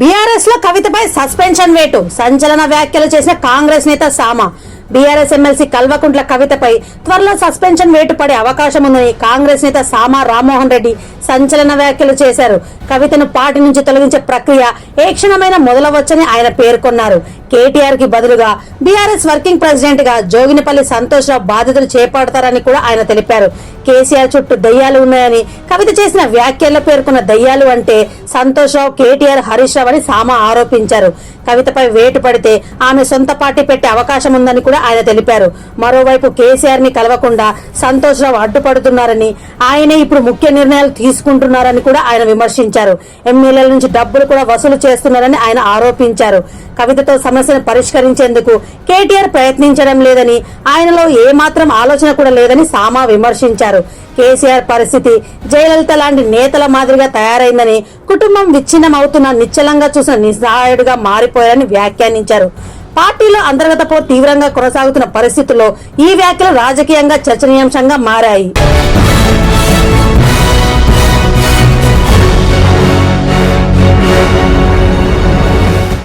బీఆర్ఎస్లో కవితపై సస్పెన్షన్ వేటు. సంచలన వ్యాఖ్యలు చేసిన కాంగ్రెస్ నేత సామా. బీఆర్ఎస్ ఎమ్మెల్సీ కల్వకుంట్ల కవితపై త్వరలో సస్పెన్షన్ వేటు పడే అవకాశం ఉందని కాంగ్రెస్ నేత సామా రామ్మోహన్ రెడ్డి సంచలన వ్యాఖ్యలు చేశారు. కవితను పార్టీ నుంచి తొలగించే ప్రక్రియ ఏ క్షణమైన మొదలవచ్చని ఆయన పేర్కొన్నారు. కేటీఆర్కి బదులుగా బీఆర్ఎస్ వర్కింగ్ ప్రెసిడెంట్గా జోగినపల్లి సంతోష్ రావు బాధ్యతలు చేపడతారని కూడా ఆయన తెలిపారు. కేసీఆర్ చుట్టూ దయ్యాలు ఉన్నాయని కవిత చేసిన వ్యాఖ్యల్లో పేర్కొన్న దయ్యాలు అంటే సంతోష్ రావు కేటీఆర్ హరీష్ రావు అని సామా ఆరోపించారు. కవితపై వేటు పడితే ఆమె సొంత పార్టీ పెట్టే అవకాశం ఉందని కూడా ఆయన తెలిపారు. మరోవైపు కేసీఆర్ని కలవకుండా సంతోషరావు అడ్డుపడుతున్నారని ఆయనే ఇప్పుడు ముఖ్య నిర్ణయాలు తీసుకుంటున్నారని కూడా ఆయన విమర్శించారు. ఎమ్మెల్యేల నుంచి డబ్బులు కూడా వసూలు చేస్తున్నారని ఆయన ఆరోపించారు. కవితతో సమస్యను పరిష్కరించేందుకు కేటీఆర్ ప్రయత్నించడం లేదని ఆయనలో ఏమాత్రం ఆలోచన కూడా లేదని సామా విమర్శించారు. కేసీఆర్ పరిస్థితి జయలలిత లాంటి నేతల మాదిరిగా తయారైందని కుటుంబం విచ్ఛిన్నం అవుతున్న నిశ్చలంగా చూసిన నిస్సహాయుడుగా మారిపోయారని వ్యాఖ్యానించారు. పార్టీలో అంతర్గత పో తీవ్రంగా కొనసాగుతున్న పరిస్థితుల్లో ఈ వ్యాఖ్యలు రాజకీయంగా చర్చనీయాంశంగా మారాయి.